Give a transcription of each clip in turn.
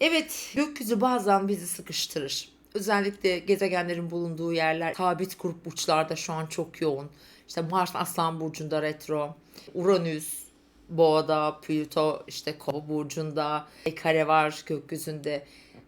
Evet, gökyüzü bazen bizi sıkıştırır. Özellikle gezegenlerin bulunduğu yerler sabit grup burçlarda şu an çok yoğun. İşte Mars Aslan Burcu'nda retro, Uranüs Boğa'da, Plüto işte Kova burcunda, kare var gökyüzünde.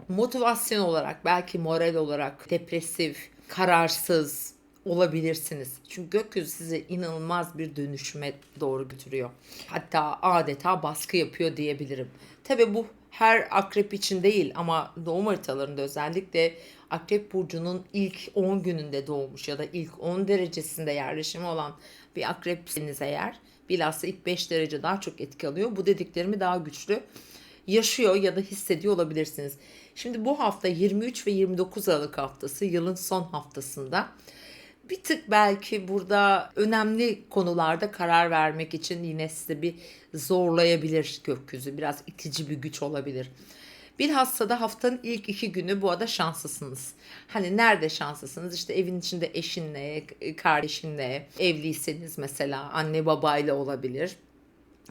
Motivasyon olarak, belki moral olarak depresif, kararsız olabilirsiniz. Çünkü gökyüzü sizi inanılmaz bir dönüşüme doğru götürüyor. Hatta adeta baskı yapıyor diyebilirim. Tabi bu her akrep için değil ama doğum haritalarında özellikle akrep burcunun ilk 10 gününde doğmuş ya da ilk 10 derecesinde yerleşimi olan bir akrepsiniz eğer bilhassa ilk 5 derece daha çok etki alıyor. Bu dediklerimi daha güçlü yaşıyor ya da hissediyor olabilirsiniz. Şimdi bu hafta 23 ve 29 Aralık haftası yılın son haftasında bir tık belki burada önemli konularda karar vermek için yine size bir zorlayabilir gökyüzü. Biraz itici bir güç olabilir. Bilhassa da haftanın ilk iki günü bu arada şanslısınız. Hani nerede şanslısınız? İşte evin içinde eşinle, kardeşinle, evliyseniz mesela anne babayla olabilir.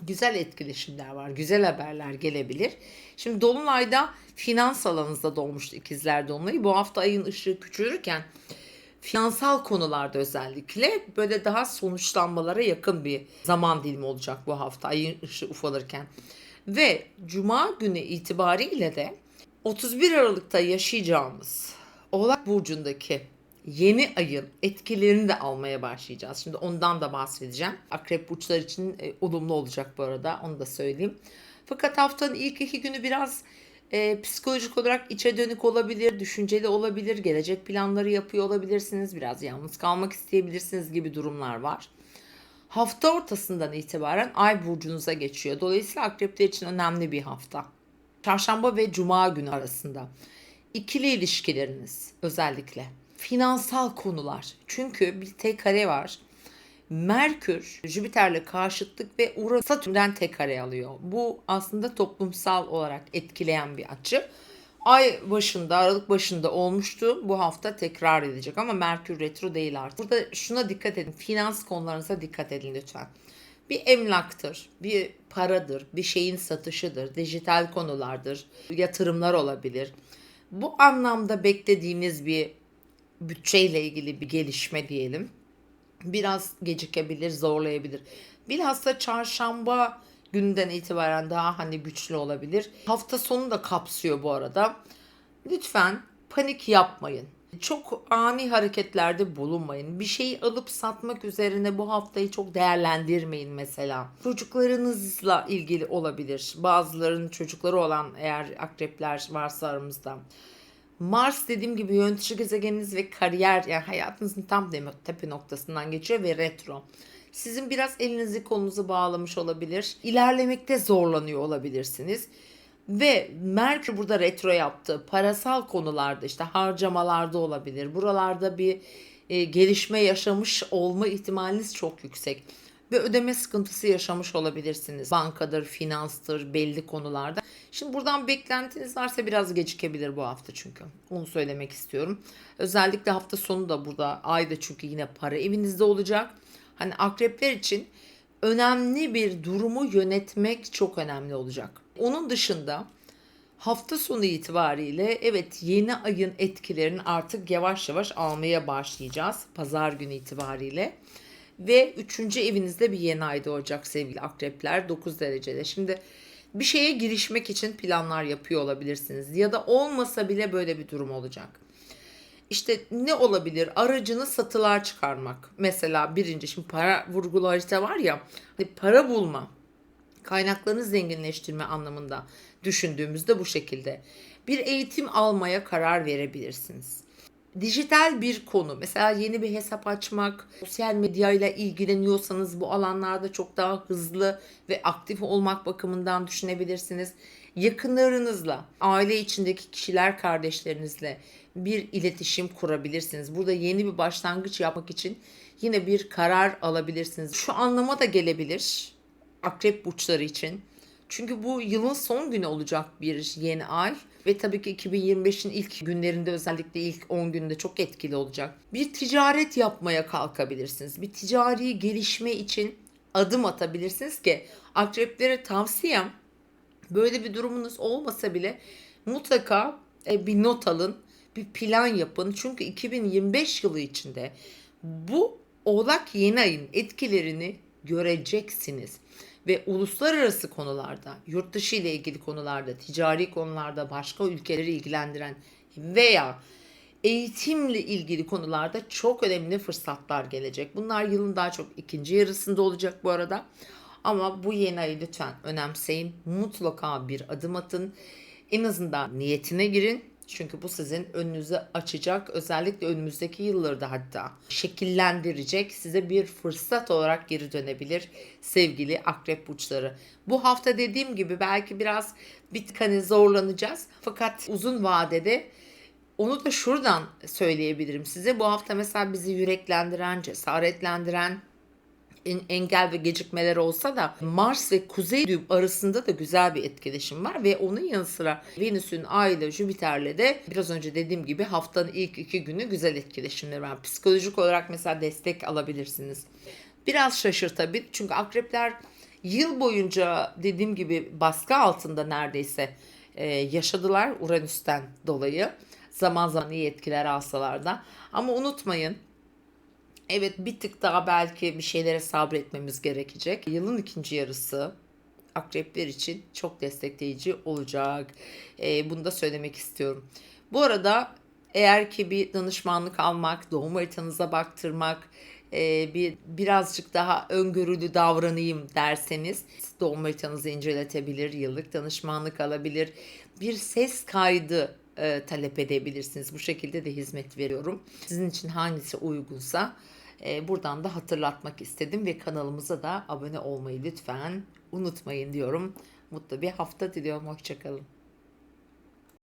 Güzel etkileşimler var, güzel haberler gelebilir. Şimdi Dolunay'da finans alanınızda doğmuştu ikizler Dolunay'ı. Bu hafta ayın ışığı küçülürken finansal konularda özellikle böyle daha sonuçlanmalara yakın bir zaman dilimi olacak bu hafta ayın ışığı ufalırken. Ve cuma günü itibariyle de 31 Aralık'ta yaşayacağımız Oğlak Burcu'ndaki yeni ayın etkilerini de almaya başlayacağız. Şimdi ondan da bahsedeceğim. Akrep burçlar için e, olumlu olacak bu arada onu da söyleyeyim. Fakat haftanın ilk iki günü biraz e, psikolojik olarak içe dönük olabilir, düşünceli olabilir, gelecek planları yapıyor olabilirsiniz, biraz yalnız kalmak isteyebilirsiniz gibi durumlar var. Hafta ortasından itibaren ay burcunuza geçiyor. Dolayısıyla akrepler için önemli bir hafta. Çarşamba ve cuma günü arasında ikili ilişkileriniz özellikle finansal konular. Çünkü bir tek kare var. Merkür Jüpiter'le karşıtlık ve Uranüs Satürn'den tek kare alıyor. Bu aslında toplumsal olarak etkileyen bir açı. Ay başında, Aralık başında olmuştu. Bu hafta tekrar edecek ama Merkür retro değil artık. Burada şuna dikkat edin. Finans konularınıza dikkat edin lütfen. Bir emlaktır, bir paradır, bir şeyin satışıdır, dijital konulardır, yatırımlar olabilir. Bu anlamda beklediğiniz bir bütçeyle ilgili bir gelişme diyelim. Biraz gecikebilir, zorlayabilir. Bilhassa çarşamba günden itibaren daha hani güçlü olabilir. Hafta sonu da kapsıyor bu arada. Lütfen panik yapmayın. Çok ani hareketlerde bulunmayın. Bir şeyi alıp satmak üzerine bu haftayı çok değerlendirmeyin mesela. Çocuklarınızla ilgili olabilir. Bazılarının çocukları olan eğer akrepler varsa aramızda. Mars dediğim gibi yönetici gezegeniniz ve kariyer yani hayatınızın tam tepe noktasından geçiyor ve retro. Sizin biraz elinizi kolunuzu bağlamış olabilir. İlerlemekte zorlanıyor olabilirsiniz. Ve Merkür burada retro yaptı. Parasal konularda işte harcamalarda olabilir. Buralarda bir e, gelişme yaşamış olma ihtimaliniz çok yüksek. Bir ödeme sıkıntısı yaşamış olabilirsiniz. Bankadır, finanstır, belli konularda. Şimdi buradan beklentiniz varsa biraz gecikebilir bu hafta çünkü. Onu söylemek istiyorum. Özellikle hafta sonu da burada ayda çünkü yine para evinizde olacak. Hani akrepler için önemli bir durumu yönetmek çok önemli olacak. Onun dışında hafta sonu itibariyle evet yeni ayın etkilerini artık yavaş yavaş almaya başlayacağız. Pazar günü itibariyle. Ve üçüncü evinizde bir yeni ay doğacak sevgili akrepler 9 derecede. Şimdi bir şeye girişmek için planlar yapıyor olabilirsiniz. Ya da olmasa bile böyle bir durum olacak. İşte ne olabilir? Aracını satılığa çıkarmak. Mesela birinci şimdi para vurgulu harita var ya. Hani para bulma, kaynaklarını zenginleştirme anlamında düşündüğümüzde bu şekilde. Bir eğitim almaya karar verebilirsiniz dijital bir konu. Mesela yeni bir hesap açmak, sosyal medyayla ilgileniyorsanız bu alanlarda çok daha hızlı ve aktif olmak bakımından düşünebilirsiniz. Yakınlarınızla, aile içindeki kişiler kardeşlerinizle bir iletişim kurabilirsiniz. Burada yeni bir başlangıç yapmak için yine bir karar alabilirsiniz. Şu anlama da gelebilir akrep burçları için. Çünkü bu yılın son günü olacak bir yeni ay ve tabii ki 2025'in ilk günlerinde özellikle ilk 10 günde çok etkili olacak. Bir ticaret yapmaya kalkabilirsiniz. Bir ticari gelişme için adım atabilirsiniz ki akreplere tavsiyem böyle bir durumunuz olmasa bile mutlaka e, bir not alın, bir plan yapın. Çünkü 2025 yılı içinde bu Oğlak yeni ayın etkilerini göreceksiniz. Ve uluslararası konularda, yurt dışı ile ilgili konularda, ticari konularda, başka ülkeleri ilgilendiren veya eğitimle ilgili konularda çok önemli fırsatlar gelecek. Bunlar yılın daha çok ikinci yarısında olacak bu arada. Ama bu yeni ayı lütfen önemseyin. Mutlaka bir adım atın. En azından niyetine girin. Çünkü bu sizin önünüzü açacak. Özellikle önümüzdeki yıllarda hatta şekillendirecek. Size bir fırsat olarak geri dönebilir sevgili akrep burçları. Bu hafta dediğim gibi belki biraz hani zorlanacağız. Fakat uzun vadede onu da şuradan söyleyebilirim size. Bu hafta mesela bizi yüreklendiren, cesaretlendiren, en- engel ve gecikmeler olsa da Mars ve Kuzey düğüm arasında da güzel bir etkileşim var ve onun yanı sıra Venüs'ün Ay ile Jüpiter'le de biraz önce dediğim gibi haftanın ilk iki günü güzel etkileşimleri var. Psikolojik olarak mesela destek alabilirsiniz. Biraz şaşırtabilir çünkü akrepler yıl boyunca dediğim gibi baskı altında neredeyse e, yaşadılar Uranüs'ten dolayı. Zaman zaman iyi etkiler alsalar da. Ama unutmayın Evet bir tık daha belki bir şeylere sabretmemiz gerekecek. Yılın ikinci yarısı akrepler için çok destekleyici olacak. Ee, bunu da söylemek istiyorum. Bu arada eğer ki bir danışmanlık almak, doğum haritanıza baktırmak, e, bir birazcık daha öngörülü davranayım derseniz doğum haritanızı inceletebilir, yıllık danışmanlık alabilir, bir ses kaydı e, talep edebilirsiniz. Bu şekilde de hizmet veriyorum. Sizin için hangisi uygunsa e, buradan da hatırlatmak istedim ve kanalımıza da abone olmayı lütfen unutmayın diyorum. Mutlu bir hafta diliyorum. Hoşçakalın.